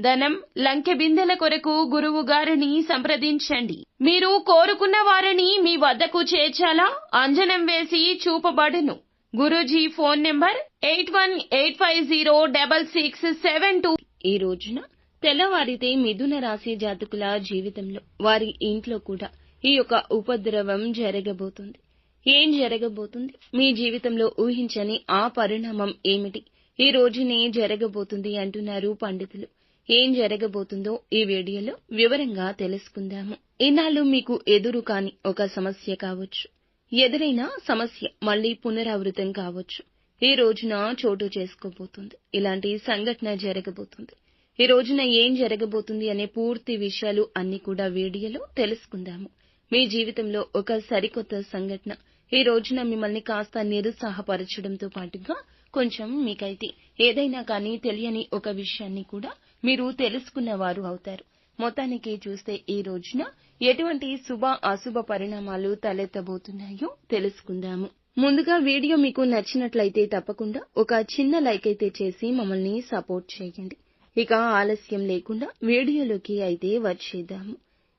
ధనం లంకె బిందెల కొరకు గురువు గారిని సంప్రదించండి. మీరు కోరుకున్న వారిని మీ వద్దకు చేర్చాలా? అంజనం వేసి చూపబడును. Guruji phone number eight one eight five zero double six seven two. ఈ రోజున తెల్లవారితే మిథున రాశి జాతకుల జీవితంలో వారి ఇంట్లో కూడా ఈ యొక్క ఉపద్రవం జరగబోతుంది. ఏం జరగబోతుంది? మీ జీవితంలో ఊహించని ఆ పరిణామం ఏమిటి? ఈ రోజునే జరగబోతుంది అంటున్నారు పండితులు. ఏం జరగబోతుందో ఈ వీడియోలో వివరంగా తెలుసుకుందాము. ఇన్నాళ్ళు మీకు ఎదురు కాని ఒక సమస్య కావచ్చు. ఎదురైన సమస్య మళ్ళీ పునరావృతం కావచ్చు. ఈ రోజున చోటు చేసుకోబోతుంది. ఇలాంటి సంఘటన జరగబోతుంది. ఈ రోజున ఏం జరగబోతుంది అనే పూర్తి విషయాలు అన్ని కూడా వీడియోలో తెలుసుకుందాము. మీ జీవితంలో ఒక సరికొత్త సంఘటన. ఈ రోజున మిమ్మల్ని కాస్త నిరుత్సాహపరచడంతో పాటుగా కొంచెం మీకైతే ఏదైనా కానీ తెలియని ఒక విషయాన్ని కూడా మీరు తెలుసుకున్నవారు అవుతారు. మొత్తానికి చూస్తే ఈ రోజున ఎటువంటి శుభ అశుభ పరిణామాలు తలెత్తబోతున్నాయో తెలుసుకుందాము. ముందుగా వీడియో మీకు నచ్చినట్లయితే తప్పకుండా ఒక చిన్న లైక్ అయితే చేసి మమ్మల్ని సపోర్ట్ చేయండి. ఇక ఆలస్యం లేకుండా వీడియోలోకి అయితే వచ్చేద్దాము.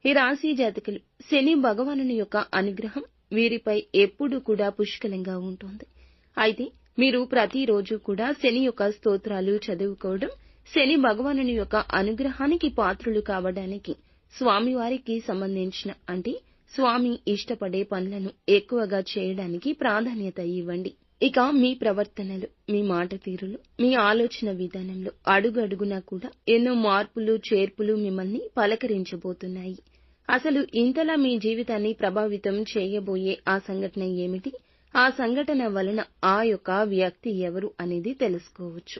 ఈ రాశి జాతకులు శని భగవానుని యొక్క అనుగ్రహం వీరిపై ఎప్పుడూ కూడా పుష్కలంగా ఉంటుంది. అయితే మీరు ప్రతిరోజు కూడా శని యొక్క స్తోత్రాలు చదువుకోవడం శని భగవానుని యొక్క అనుగ్రహానికి పాత్రులు కావడానికి స్వామివారికి సంబంధించిన అంటే స్వామి ఇష్టపడే పనులను ఎక్కువగా చేయడానికి ప్రాధాన్యత ఇవ్వండి. ఇక మీ ప్రవర్తనలు మీ మాట తీరులు మీ ఆలోచన విధానంలో అడుగడుగునా కూడా ఎన్నో మార్పులు చేర్పులు మిమ్మల్ని పలకరించబోతున్నాయి. అసలు ఇంతలా మీ జీవితాన్ని ప్రభావితం చేయబోయే ఆ సంఘటన ఏమిటి? ఆ సంఘటన వలన ఆ యొక్క వ్యక్తి ఎవరు అనేది తెలుసుకోవచ్చు.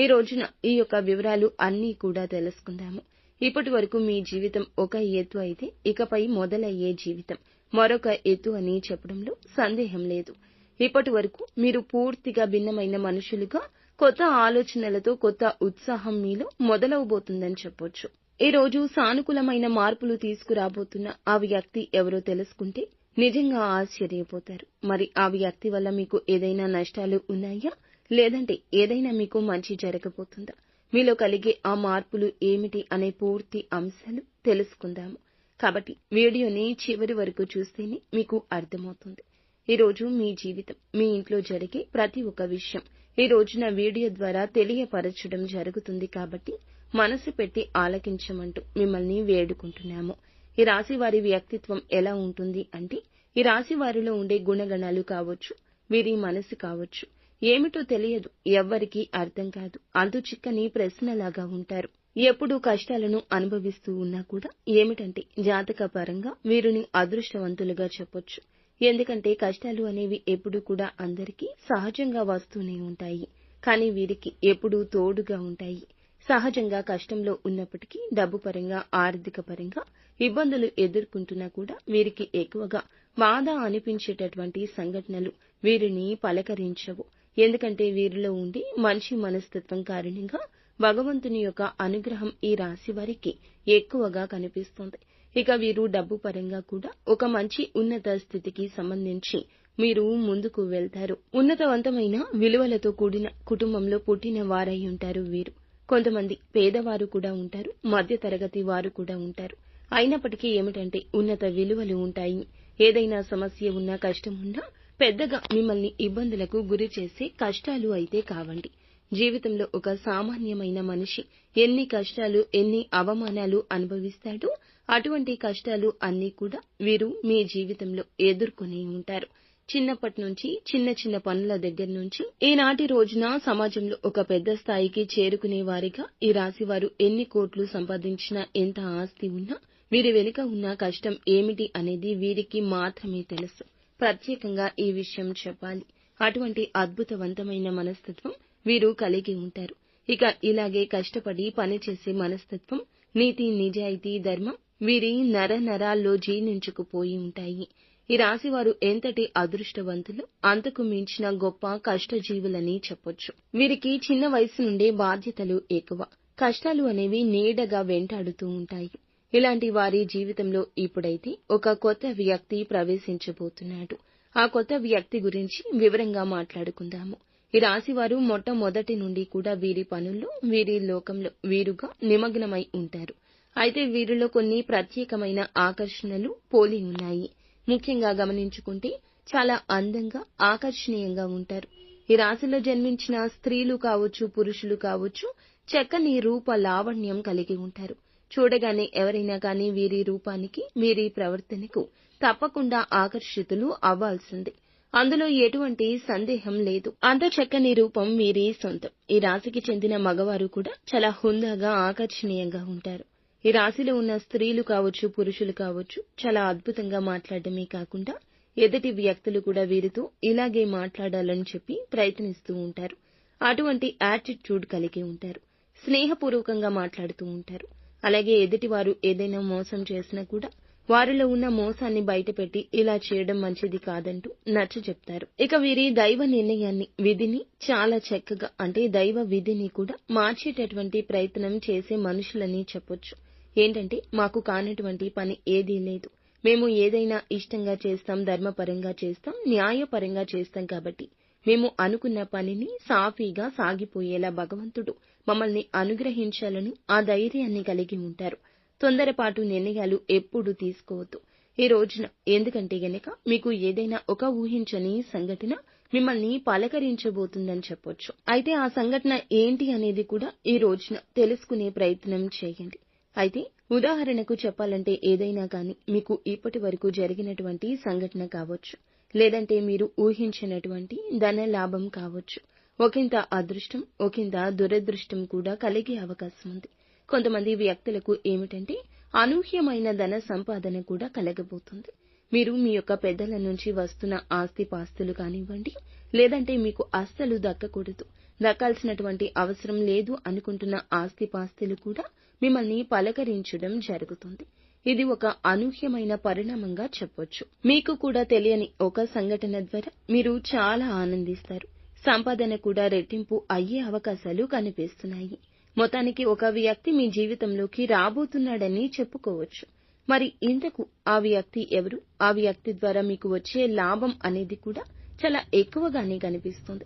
ఈ రోజున ఈ యొక్క వివరాలు అన్నీ కూడా తెలుసుకుందాము. ఇప్పటి వరకు మీ జీవితం ఒక ఎత్తు అయితే ఇకపై మొదలయ్యే జీవితం మరొక ఎత్తు అని చెప్పడంలో సందేహం లేదు. ఇప్పటి వరకు మీరు పూర్తిగా భిన్నమైన మనుషులుగా కొత్త ఆలోచనలతో కొత్త ఉత్సాహం మీలో మొదలవబోతుందని చెప్పొచ్చు. ఈ రోజు సానుకూలమైన మార్పులు తీసుకురాబోతున్న ఆ వ్యక్తి ఎవరో తెలుసుకుంటే నిజంగా ఆశ్చర్యపోతారు. మరి ఆ వ్యక్తి వల్ల మీకు ఏదైనా నష్టాలు ఉన్నాయా? లేదంటే ఏదైనా మీకు మంచి జరగబోతుందా? మీలో కలిగే ఆ మార్పులు ఏమిటి అనే పూర్తి అంశాలు తెలుసుకుందాము. కాబట్టి వీడియోని చివరి వరకు చూస్తేనే మీకు అర్థమవుతుంది. ఈరోజు మీ జీవితం మీ ఇంట్లో జరిగే ప్రతి ఒక్క విషయం. ఈ రోజున వీడియో ద్వారా తెలియపరచడం జరుగుతుంది కాబట్టి మనసు పెట్టి ఆలకించమంటూ మిమ్మల్ని వేడుకుంటున్నాము. ఈ రాశి వారి వ్యక్తిత్వం ఎలా ఉంటుంది అంటే ఈ రాశి వారిలో ఉండే గుణగణాలు కావచ్చు వీరి మనసు కావచ్చు. ఏమిటో తెలియదు. ఎవ్వరికీ అర్థం కాదు. అంతుచిక్కని ప్రశ్నలాగా ఉంటారు. ఎప్పుడూ కష్టాలను అనుభవిస్తూ ఉన్నా కూడా ఏమిటంటే జాతక పరంగా వీరిని అదృష్టవంతులుగా చెప్పొచ్చు. ఎందుకంటే కష్టాలు అనేవి ఎప్పుడూ కూడా అందరికీ సహజంగా వస్తూనే ఉంటాయి. కానీ వీరికి ఎప్పుడూ తోడుగా ఉంటాయి. సహజంగా కష్టంలో ఉన్నప్పటికీ డబ్బు పరంగా ఆర్థిక పరంగా ఇబ్బందులు ఎదుర్కొంటున్నా కూడా వీరికి ఎక్కువగా బాధ అనిపించేటటువంటి సంఘటనలు వీరిని పలకరించవు. ఎందుకంటే వీరిలో ఉండి మంచి మనస్తత్వం కారణంగా భగవంతుని యొక్క అనుగ్రహం ఈ రాశి వారికి ఎక్కువగా కనిపిస్తుంది. ఇక వీరు డబ్బు పరంగా కూడా ఒక మంచి ఉన్నత స్థితికి సంబంధించి మీరు ముందుకు వెళ్తారు. ఉన్నతవంతమైన విలువలతో కూడిన కుటుంబంలో పుట్టిన వారై ఉంటారు వీరు. కొంతమంది పేదవారు కూడా ఉంటారు మధ్య తరగతి వారు కూడా ఉంటారు. అయినప్పటికీ ఏమిటంటే ఉన్నత విలువలు ఉంటాయి. ఏదైనా సమస్య ఉన్నా కష్టం ఉన్నా పెద్దగా మిమ్మల్ని ఇబ్బందులకు గురి చేసే కష్టాలు అయితే కావండి. జీవితంలో ఒక సామాన్యమైన మనిషి ఎన్ని కష్టాలు ఎన్ని అవమానాలు అనుభవిస్తాడో అటువంటి కష్టాలు అన్నీ కూడా వీరు మీ జీవితంలో ఎదుర్కొని ఉంటారు. చిన్నప్పటి నుంచి చిన్న చిన్న పనుల దగ్గర నుంచి ఈనాటి రోజున సమాజంలో ఒక పెద్ద స్థాయికి చేరుకునే వారిగా ఈ రాశివారు ఎన్ని కోట్లు సంపాదించినా ఎంత ఆస్తి ఉన్నా వీరి వెనుక ఉన్న కష్టం ఏమిటి అనేది వీరికి మాత్రమే తెలుసు. ప్రత్యేకంగా ఈ విషయం చెప్పాలి. అటువంటి అద్భుతవంతమైన మనస్తత్వం వీరు కలిగి ఉంటారు. ఇక ఇలాగే కష్టపడి పనిచేసే మనస్తత్వం నీతి నిజాయితీ ధర్మం వీరి నర నరాల్లో జీర్ణించుకుపోయి ఉంటాయి. ఈ రాశివారు ఎంతటి అదృష్టవంతులు అంతకు మించిన గొప్ప కష్టజీవులని చెప్పొచ్చు. వీరికి చిన్న వయసు నుండే బాధ్యతలు ఎక్కువ. కష్టాలు అనేవి నీడగా వెంటాడుతూ ఉంటాయి. ఇలాంటి వారి జీవితంలో ఇప్పుడైతే ఒక కొత్త వ్యక్తి ప్రవేశించబోతున్నాడు. ఆ కొత్త వ్యక్తి గురించి వివరంగా మాట్లాడుకుందాము. ఈ రాశివారు మొట్టమొదటి నుండి కూడా వీరి పనుల్లో వీరి లోకంలో వీరుగా నిమగ్నమై ఉంటారు. అయితే వీరిలో కొన్ని ప్రత్యేకమైన ఆకర్షణలు పోలి ఉన్నాయి. ముఖ్యంగా గమనించుకుంటే చాలా అందంగా ఆకర్షణీయంగా ఉంటారు. ఈ రాశిలో జన్మించిన స్త్రీలు కావచ్చు పురుషులు కావచ్చు చక్కని రూప లావణ్యం కలిగి ఉంటారు. చూడగానే ఎవరైనా కానీ వీరి రూపానికి వీరి ప్రవర్తనకు తప్పకుండా ఆకర్షితులు అవ్వాల్సిందే. అందులో ఎటువంటి సందేహం లేదు. అంత చక్కని రూపం వీరి సొంతం. ఈ రాశికి చెందిన మగవారు కూడా చాలా హుందాగా ఆకర్షణీయంగా ఉంటారు. ఈ రాశిలో ఉన్న స్త్రీలు కావచ్చు పురుషులు కావచ్చు చాలా అద్భుతంగా మాట్లాడటమే కాకుండా ఎదుటి వ్యక్తులు కూడా వీరితో ఇలాగే మాట్లాడాలని చెప్పి ప్రయత్నిస్తూ ఉంటారు. అటువంటి యాటిట్యూడ్ కలిగి ఉంటారు. స్నేహపూర్వకంగా మాట్లాడుతూ ఉంటారు. అలాగే ఎదుటివారు ఏదైనా మోసం చేసినా కూడా వారిలో ఉన్న మోసాన్ని బయటపెట్టి ఇలా చేయడం మంచిది కాదంటూ నచ్చ చెప్తారు. ఇక వీరి దైవ నిర్ణయాన్ని విధిని చాలా చక్కగా అంటే దైవ విధిని కూడా మార్చేటటువంటి ప్రయత్నం చేసే మనుషులని చెప్పొచ్చు. ఏంటంటే మాకు కానటువంటి పని ఏదీ లేదు. మేము ఏదైనా ఇష్టంగా చేస్తాం ధర్మపరంగా చేస్తాం న్యాయపరంగా చేస్తాం కాబట్టి. మేము అనుకున్న పనిని సాఫీగా సాగిపోయేలా భగవంతుడు మమ్మల్ని అనుగ్రహించాలని ఆ ధైర్యాన్ని కలిగి ఉంటారు. తొందరపాటు నిర్ణయాలు ఎప్పుడు తీసుకోవద్దు. ఈ రోజున ఎందుకంటే గనక మీకు ఏదైనా ఒక ఊహించని సంఘటన మిమ్మల్ని పలకరించబోతుందని చెప్పొచ్చు. అయితే ఆ సంఘటన ఏంటి అనేది కూడా ఈ రోజున తెలుసుకునే ప్రయత్నం చేయండి. అయితే ఉదాహరణకు చెప్పాలంటే ఏదైనా కానీ మీకు ఇప్పటి వరకు జరిగినటువంటి సంఘటన కావచ్చు. లేదంటే మీరు ఊహించినటువంటి ధన లాభం కావచ్చు. ఒకంత అదృష్టం ఒకంత దురదృష్టం కూడా కలిగే అవకాశం ఉంది. కొంతమంది వ్యక్తులకు ఏమిటంటే అనూహ్యమైన ధన సంపాదన కూడా కలగబోతుంది. మీరు మీ యొక్క పెద్దల నుంచి వస్తున్న ఆస్తి పాస్తులు కానివ్వండి లేదంటే మీకు అస్సలు దక్కకూడదు. దక్కాల్సినటువంటి అవసరం లేదు అనుకుంటున్న ఆస్తి పాస్తులు కూడా మిమ్మల్ని పలకరించడం జరుగుతుంది. ఇది ఒక అనూహ్యమైన పరిణామంగా చెప్పొచ్చు. మీకు కూడా తెలియని ఒక సంఘటన ద్వారా మీరు చాలా ఆనందిస్తారు. సంపాదన కూడా రెట్టింపు అయ్యే అవకాశాలు కనిపిస్తున్నాయి. మొత్తానికి ఒక వ్యక్తి మీ జీవితంలోకి రాబోతున్నాడని చెప్పుకోవచ్చు. మరి ఇంతకు ఆ వ్యక్తి ఎవరు? ఆ వ్యక్తి ద్వారా మీకు వచ్చే లాభం అనేది కూడా చాలా ఎక్కువగానే కనిపిస్తుంది.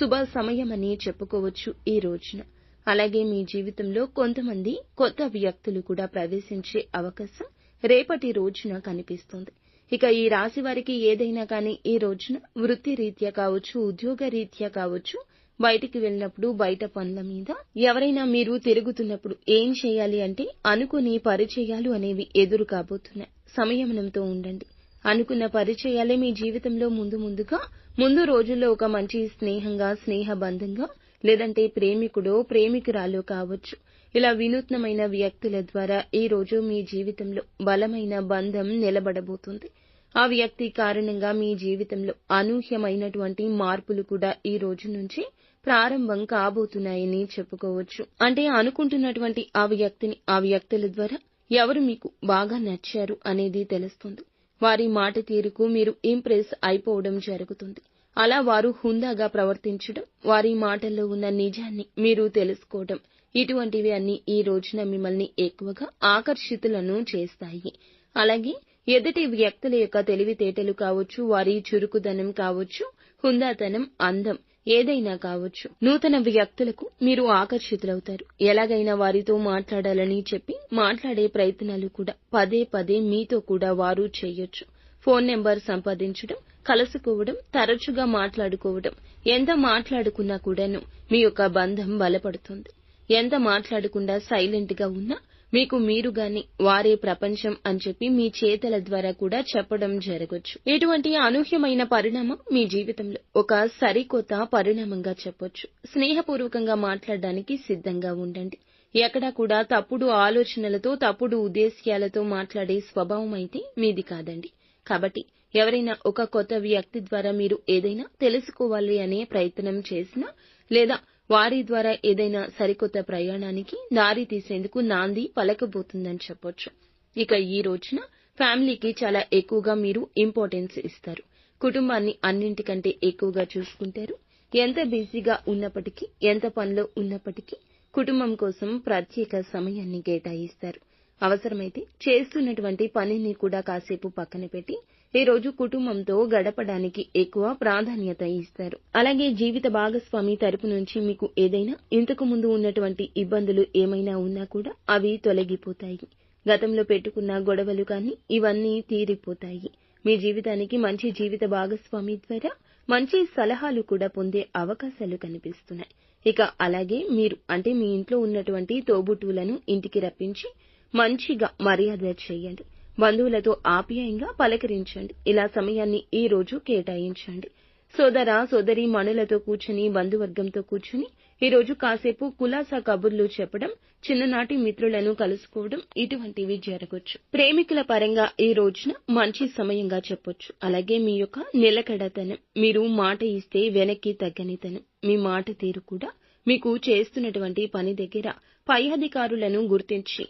శుభ సమయం అని చెప్పుకోవచ్చు ఈ రోజున. అలాగే మీ జీవితంలో కొంతమంది కొత్త వ్యక్తులు కూడా ప్రవేశించే అవకాశం రేపటి రోజున కనిపిస్తుంది. ఇక ఈ రాశి వారికి ఏదైనా కానీ ఈ రోజున వృత్తి రీత్యా కావచ్చు ఉద్యోగ రీత్యా కావచ్చు బయటికి వెళ్ళినప్పుడు బయట పనుల మీద ఎవరైనా మీరు తిరుగుతున్నప్పుడు ఏం చేయాలి అంటే అనుకుని పరిచయాలు అనేవి ఎదురు కాబోతున్నాయి. సంయమనంతో ఉండండి. అనుకున్న పరిచయాలే మీ జీవితంలో ముందు ముందుగా ముందు రోజుల్లో ఒక మంచి స్నేహంగా స్నేహబంధంగా లేదంటే ప్రేమికుడో ప్రేమికురాలో కావచ్చు. ఇలా వినూత్నమైన వ్యక్తుల ద్వారా ఈ రోజు మీ జీవితంలో బలమైన బంధం నిలబడబోతుంది. ఆ వ్యక్తి కారణంగా మీ జీవితంలో అనూహ్యమైనటువంటి మార్పులు కూడా ఈ రోజు నుంచి ప్రారంభం కాబోతున్నాయని చెప్పుకోవచ్చు. అంటే అనుకుంటున్నటువంటి ఆ వ్యక్తిని ఆ వ్యక్తుల ద్వారా ఎవరు మీకు బాగా నచ్చారు అనేది తెలుస్తుంది. వారి మాట తీరుకు మీరు ఇంప్రెస్ అయిపోవడం జరుగుతుంది. అలా వారు హుందాగా ప్రవర్తించడం వారి మాటల్లో ఉన్న నిజాన్ని మీరు తెలుసుకోవడం ఇటువంటివి అన్ని ఈ రోజున మిమ్మల్ని ఎక్కువగా ఆకర్షితులను చేస్తాయి. అలాగే ఎదుటి వ్యక్తుల యొక్క తెలివితేటలు కావచ్చు వారి చురుకుదనం కావచ్చు హుందాతనం అందం ఏదైనా కావచ్చు. నూతన వ్యక్తులకు మీరు ఆకర్షితులవుతారు. ఎలాగైనా వారితో మాట్లాడాలని చెప్పి మాట్లాడే ప్రయత్నాలు కూడా పదే పదే మీతో కూడా వారు చేయొచ్చు. ఫోన్ నెంబర్ సంపాదించడం కలుసుకోవడం తరచుగా మాట్లాడుకోవడం ఎంత మాట్లాడుకున్నా కూడాను మీ యొక్క బంధం బలపడుతుంది. ఎంత మాట్లాడకుండా సైలెంట్గా ఉన్నా మీకు మీరు గాని వారే ప్రపంచం అని చెప్పి మీ చేతల ద్వారా కూడా చెప్పడం జరగొచ్చు. ఇటువంటి అనూహ్యమైన పరిణామం మీ జీవితంలో ఒక సరికొత్త పరిణామంగా చెప్పొచ్చు. స్నేహపూర్వకంగా మాట్లాడడానికి సిద్ధంగా ఉండండి. ఎక్కడా కూడా తప్పుడు ఆలోచనలతో తప్పుడు ఉద్దేశ్యాలతో మాట్లాడే స్వభావం అయితే మీది కాదండి. కాబట్టి ఎవరైనా ఒక కొత్త వ్యక్తి ద్వారా మీరు ఏదైనా తెలుసుకోవాలి అనే ప్రయత్నం చేసినా లేదా వారి ద్వారా ఏదైనా సరికొత్త ప్రయాణానికి దారి తీసేందుకు నాంది పలకబోతుందని చెప్పొచ్చు. ఇక ఈ రోజున ఫ్యామిలీకి చాలా ఎక్కువగా మీరు ఇంపార్టెన్స్ ఇస్తారు. కుటుంబాన్ని అన్నింటికంటే ఎక్కువగా చూసుకుంటారు. ఎంత బిజీగా ఉన్నప్పటికీ ఎంత పనిలో ఉన్నప్పటికీ కుటుంబం కోసం ప్రత్యేక సమయాన్ని కేటాయిస్తారు. అవసరమైతే చేస్తున్నటువంటి పనిని కూడా కాసేపు పక్కన పెట్టి ఈ రోజు కుటుంబంతో గడపడానికి ఎక్కువ ప్రాధాన్యత ఇస్తారు. అలాగే జీవిత భాగస్వామి తరపు నుంచి మీకు ఏదైనా ఇంతకు ముందు ఉన్నటువంటి ఇబ్బందులు ఏమైనా ఉన్నా కూడా అవి తొలగిపోతాయి. గతంలో పెట్టుకున్న గొడవలు కానీ ఇవన్నీ తీరిపోతాయి. మీ జీవితానికి మంచి జీవిత భాగస్వామి ద్వారా మంచి సలహాలు కూడా పొందే అవకాశాలు కనిపిస్తున్నాయి. ఇక అలాగే మీరు అంటే మీ ఇంట్లో ఉన్నటువంటి తోబుట్టువులను ఇంటికి రప్పించి మంచిగా మర్యాద చేయండి. బంధువులతో ఆప్యాయంగా పలకరించండి. ఇలా సమయాన్ని ఈ రోజు కేటాయించండి. సోదర సోదరి మణులతో కూర్చుని బంధువర్గంతో కూర్చుని ఈ రోజు కాసేపు కులాసా కబుర్లు చెప్పడం చిన్ననాటి మిత్రులను కలుసుకోవడం ఇటువంటివి జరగొచ్చు. ప్రేమికుల పరంగా ఈ రోజున మంచి సమయంగా చెప్పొచ్చు. అలాగే మీ యొక్క నిలకడతనం మీరు మాట ఇస్తే వెనక్కి తగ్గనితనం మీ మాట తీరు కూడా మీకు చేస్తున్నటువంటి పని దగ్గర పై అధికారులను గుర్తించి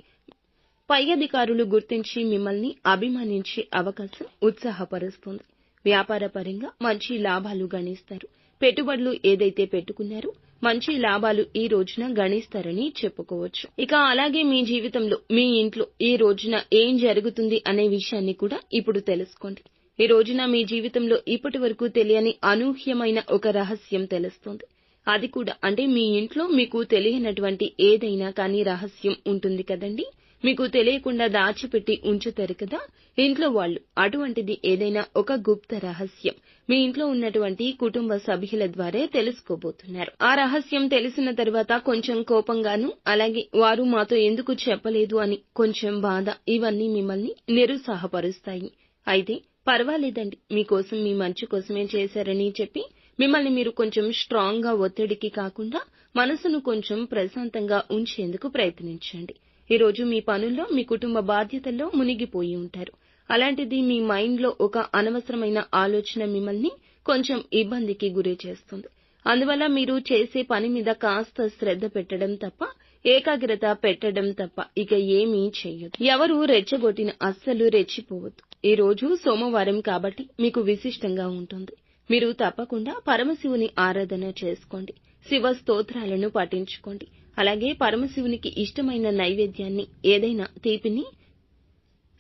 పై అధికారులు గుర్తించి మిమ్మల్ని అభిమానించే అవకాశం ఉత్సాహపరుస్తుంది. వ్యాపార పరంగా మంచి లాభాలు గణిస్తారు. పెట్టుబడులు ఏదైతే పెట్టుకున్నారో మంచి లాభాలు ఈ రోజున గణిస్తారని చెప్పుకోవచ్చు. ఇక అలాగే మీ జీవితంలో మీ ఇంట్లో ఈ రోజున ఏం జరుగుతుంది అనే విషయాన్ని కూడా ఇప్పుడు తెలుసుకోండి. ఈ రోజున మీ జీవితంలో ఇప్పటి వరకు తెలియని అనూహ్యమైన ఒక రహస్యం తెలుస్తుంది. అది కూడా అంటే మీ ఇంట్లో మీకు తెలియనటువంటి ఏదైనా కానీ రహస్యం ఉంటుంది కదండి? మీకు తెలియకుండా దాచిపెట్టి ఉంచుతారు కదా? ఇంట్లో వాళ్ళు. అటువంటిది ఏదైనా ఒక గుప్త రహస్యం. మీ ఇంట్లో ఉన్నటువంటి కుటుంబ సభ్యుల ద్వారా తెలుసుకోబోతున్నారు. ఆ రహస్యం తెలిసిన తర్వాత కొంచెం కోపంగాను అలాగే వారు మాతో ఎందుకు చెప్పలేదు అని కొంచెం బాధ ఇవన్నీ మిమ్మల్ని నిరుత్సాహపరుస్తాయి. అయితే పర్వాలేదండి. మీకోసం మీ మంచి కోసమే చేశారని చెప్పి మిమ్మల్ని మీరు కొంచెం స్ట్రాంగ్గా ఒత్తిడికి కాకుండా మనసును కొంచెం ప్రశాంతంగా ఉంచేందుకు ప్రయత్నించండి. ఈరోజు మీ పనుల్లో మీ కుటుంబ బాధ్యతల్లో మునిగిపోయి ఉంటారు. అలాంటిది మీ మైండ్లో ఒక అనవసరమైన ఆలోచన మిమ్మల్ని కొంచెం ఇబ్బందికి గురి చేస్తుంది. అందువల్ల మీరు చేసే పని మీద కాస్త శ్రద్ధ పెట్టడం తప్ప ఏకాగ్రత పెట్టడం తప్ప ఇక ఏమీ చెయ్యదు ఎవరు రెచ్చగొట్టిన అస్సలు రెచ్చిపోవద్దు. ఈ రోజు సోమవారం కాబట్టి మీకు విశిష్టంగా ఉంటుంది. మీరు తప్పకుండా పరమశివుని ఆరాధన చేసుకోండి. శివ స్తోత్రాలను పఠించుకోండి. అలాగే పరమశివునికి ఇష్టమైన నైవేద్యాన్ని ఏదైనా తీపిని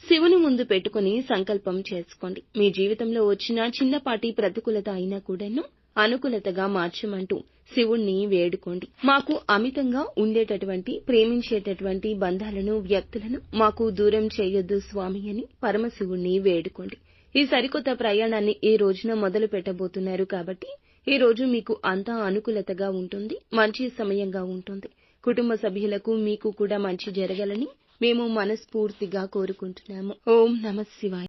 శివుని ముందు పెట్టుకుని సంకల్పం చేసుకోండి. మీ జీవితంలో వచ్చిన చిన్నపాటి ప్రతికూలత అయినా కూడాను అనుకూలతగా మార్చమంటూ శివుణ్ణి వేడుకోండి. మాకు అమితంగా ఉండేటటువంటి ప్రేమించేటటువంటి బంధాలను వ్యక్తులను మాకు దూరం చేయొద్దు స్వామి అని పరమశివుణ్ణి వేడుకోండి. ఈ సరికొత్త ప్రయాణాన్ని ఈ రోజున మొదలు పెట్టబోతున్నారు కాబట్టి ఈ రోజు మీకు అంతా అనుకూలతగా ఉంటుంది మంచి సమయంగా ఉంటుంది. కుటుంబ సభ్యులకు మీకు కూడా మంచి జరగాలని మేము మనస్ఫూర్తిగా కోరుకుంటున్నాము. ఓం నమ శివాయ.